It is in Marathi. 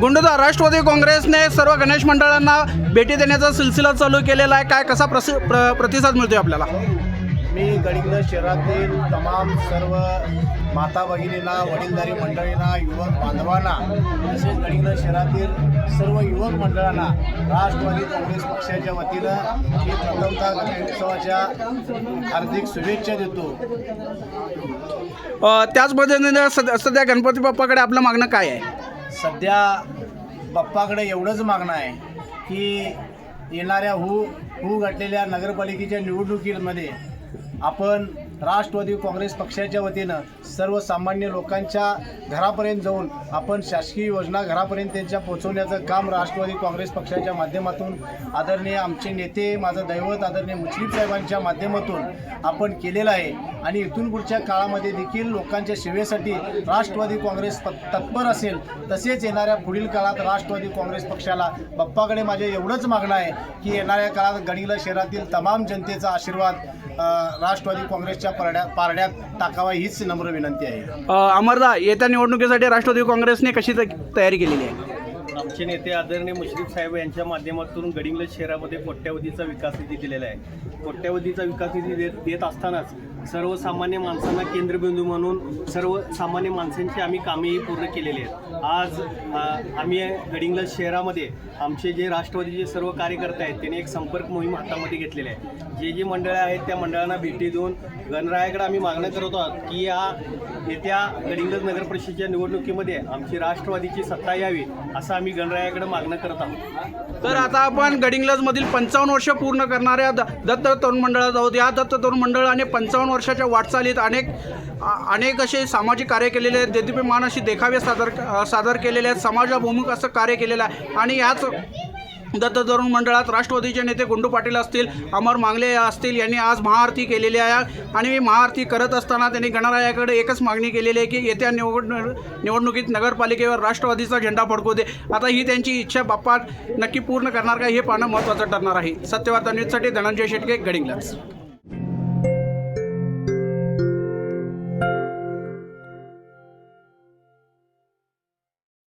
गुंडोदा राष्ट्रवादी काँग्रेसने सर्व गणेश मंडळांना भेटी देण्याचा सिलसिला चालू केलेला आहे. काय कसा प्रसि प्र प्रतिसाद मिळतोय आपल्याला? मी गडिंग्लज शहरातील तमाम सर्व माता भगिनींना वडीलधारी मंडळींना युवक बांधवांना तसेच गडिंग्लज शहरातील सर्व युवक मंडळांना राष्ट्रवादी काँग्रेस पक्षाच्या वतीनं मी प्रथमतः गणेशोत्सवाच्या हार्दिक शुभेच्छा देतो. त्याच पद्धतीने सध्या गणपती बाप्पाकडे आपलं मागणं काय आहे? सध्या बाप्पाकडे एवढंच मागणं आहे की येणाऱ्या हू हू घातलेल्या नगरपालिकेच्या निवडणुकीमध्ये आपण राष्ट्रवादी काँग्रेस पक्षाच्या वतीनं सर्वसामान्य लोकांच्या घरापर्यंत जाऊन आपण शासकीय योजना घरापर्यंत त्यांच्या पोहोचवण्याचं काम राष्ट्रवादी काँग्रेस पक्षाच्या माध्यमातून आदरणीय आमचे नेते माझं दैवत आदरणीय मुश्रीफ साहेबांच्या माध्यमातून आपण केलेलं आहे. आणि इथून पुढच्या काळामध्ये देखील लोकांच्या सेवेसाठी राष्ट्रवादी काँग्रेस प- तत्पर असेल तसेच येणाऱ्या पुढील काळात राष्ट्रवादी काँग्रेस पक्षाला बाप्पाकडे माझे एवढंच मागणं आहे की येणाऱ्या काळात गडिंग्लज शहरातील तमाम जनतेचा आशीर्वाद राष्ट्र राष्ट्रवादी काँग्रेसच्या पारड्यात पारड्यात टाकावा हीच नम्र विनंती आहे. अमरदा येत्या निवडणुकीसाठी राष्ट्रवादी काँग्रेसने कशी त- तयारी केलेली आहे? आमचे नेते आदरणीय मुश्रीफ साहेब यांच्या माध्यमातून गडिंग्लज शहरामध्ये कोट्यावधीचा विकास निधी दिलेला आहे. कोट्यावधीचा विकास निधी देत देत असतानाच सर्वसामान्य माणसांना केंद्रबिंदू म्हणून सर्वसामान्य माणसांची आम्ही कामेही पूर्ण केलेली आहेत. आज आम्ही गडिंग्लज शहरामध्ये आमचे जे राष्ट्रवादीचे सर्व कार्यकर्ते आहेत त्यांनी एक संपर्क मोहीम हातामध्ये घेतलेली आहे. जे जे मंडळं आहेत त्या मंडळांना भेटी देऊन गणरायाकडे आम्ही मागणं करत आहोत की या येत्या गडिंग्लज नगर परिषदेच्या निवडणुकीमध्ये आमची राष्ट्रवादीची सत्ता यावी असं आम्ही गणरायाकडे मागणं करत आहोत. तर आता आपण गडिंग्लजमधील पंचावन्न वर्ष पूर्ण करणाऱ्या दत्त तरुण मंडळात आहोत. या दत्त तरुण मंडळाने पंचावन्न वर्षाच्या वाटचालीत अनेक अनेक असे सामाजिक कार्य केलेले आहेत. देदीप्यमान अशी देखावे सादर सादर केलेले आहेत. समाजाभिमुख असं कार्य केलेलं आहे. आणि याच दत्त तरुण मंडळात राष्ट्रवादीचे नेते गुंडू पाटील असतील अमर मांगले असतील यांनी आज महाआरती केलेली आहे. आणि महाआरती करत असताना त्यांनी गणरायाकडे एकच मागणी केलेली आहे की येत्या निवड निवडणुकीत नगरपालिकेवर राष्ट्रवादीचा झेंडा फडकू दे. आता ही त्यांची इच्छा बाप्पा नक्की पूर्ण करणार का हे पाहणं महत्त्वाचं ठरणार आहे. सत्यवार्ता न्यूजसाठी धनंजय शेटके गडिंगलाच